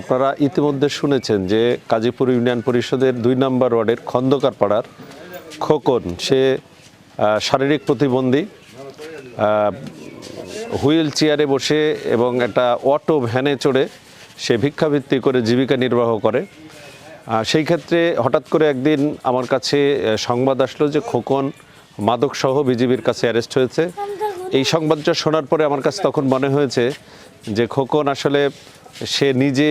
আপনারা ইতিমধ্যে শুনেছেন যে কাজীপুর ইউনিয়ন পরিষদের দুই নম্বর ওয়ার্ডের খন্দকার পাড়ার খোকন, সে শারীরিক প্রতিবন্ধী হুইল চেয়ারে বসে এবং একটা অটো ভ্যানে চড়ে সে ভিক্ষাবৃত্তি করে জীবিকা নির্বাহ করে। সেই ক্ষেত্রে হঠাৎ করে একদিন আমার কাছে সংবাদ আসলো যে খোকন মাদকসহ বিজিবির কাছে অ্যারেস্ট হয়েছে। এই সংবাদটা শোনার পরে আমার কাছে তখন মনে হয়েছে যে খোকন আসলে সে নিজে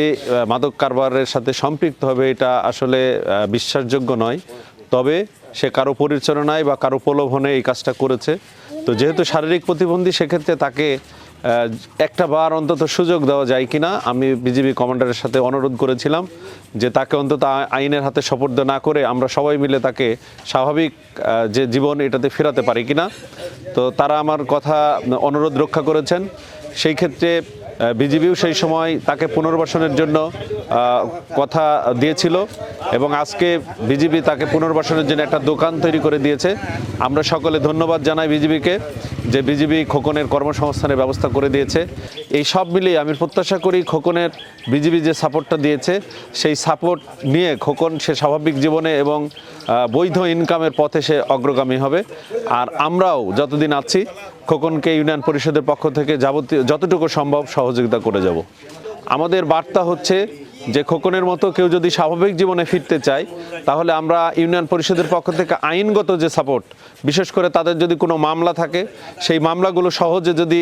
মাদক কারবারের সাথে সম্পৃক্ত হবে, এটা আসলে বিশ্বাসযোগ্য নয়। তবে সে কারও পরিচালনায় বা কারও প্রলোভনে এই কাজটা করেছে। তো যেহেতু শারীরিক প্রতিবন্ধী, সেক্ষেত্রে তাকে একটা বার অন্তত সুযোগ দেওয়া যায় কিনা, আমি বিজিবি কমান্ডারের সাথে অনুরোধ করেছিলাম যে তাকে অন্তত আইনের হাতে সপর্দ না করে আমরা সবাই মিলে তাকে স্বাভাবিক যে জীবন এটাতে ফেরাতে পারি কি না তো তারা আমার কথা অনুরোধ রক্ষা করেছেন। সেই ক্ষেত্রে বিজিবিও সেই সময় তাকে পুনর্বাসনের জন্য কথা দিয়েছিল এবং আজকে বিজিবি তাকে পুনর্বাসনের জন্য একটা দোকান তৈরি করে দিয়েছে। আমরা সকলে ধন্যবাদ জানাই বিজিবিকে যে বিজিবি খোকনের কর্মসংস্থানের ব্যবস্থা করে দিয়েছে। এই সব মিলিয়ে আমি প্রত্যাশা করি খোকনের বিজিবি যে সাপোর্টটা দিয়েছে, সেই সাপোর্ট নিয়ে খোকন সে স্বাভাবিক জীবনে এবং বৈধ ইনকামের পথে সে অগ্রগামী হবে। আর আমরাও যতদিন আছি খোকনকে ইউনিয়ন পরিষদের পক্ষ থেকে যাবতীয় যতটুকু সম্ভব সহযোগিতা করে যাব। আমাদের বার্তা হচ্ছে যে খোকনের মতো কেউ যদি স্বাভাবিক জীবনে ফিরতে চায়, তাহলে আমরা ইউনিয়ন পরিষদের পক্ষ থেকে আইনগত যে সাপোর্ট, বিশেষ করে তাদের যদি কোনো মামলা থাকে, সেই মামলাগুলো সহজে যদি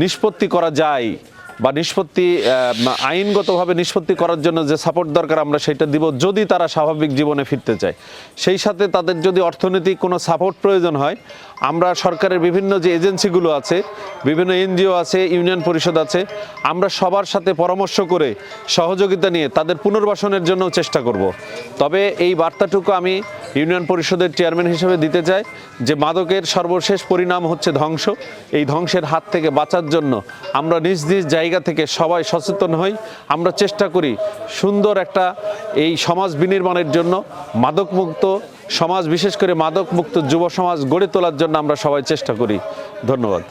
নিষ্পত্তি করা যায় বা নিষ্পত্তি আইনগতভাবে নিষ্পত্তি করার জন্য যে সাপোর্ট দরকার, আমরা সেটা দিব যদি তারা স্বাভাবিক জীবনে ফিরতে চায়। সেই সাথে তাদের যদি অর্থনৈতিক কোনো সাপোর্ট প্রয়োজন হয়, আমরা সরকারের বিভিন্ন যে এজেন্সিগুলো আছে, বিভিন্ন এনজিও আছে, ইউনিয়ন পরিষদ আছে, আমরা সবার সাথে পরামর্শ করে সহযোগিতা নিয়ে তাদের পুনর্বাসনের জন্য চেষ্টা করব। তবে এই বার্তাটুকু আমি ইউনিয়ন পরিষদের চেয়ারম্যান হিসেবে দিতে চাই যে মাদকের সর্বশেষ পরিণাম হচ্ছে ধ্বংস। এই ধ্বংসের হাত থেকে বাঁচার জন্য আমরা নিজ নিজ জায়গা থেকে সবাই সচেতন হই। আমরা চেষ্টা করি সুন্দর একটা এই সমাজ বিনির্মাণের জন্য মাদকমুক্ত সমাজ, বিশেষ করে মাদকমুক্ত যুব সমাজ গড়ে তোলার জন্য আমরা সবাই চেষ্টা করি। ধন্যবাদ।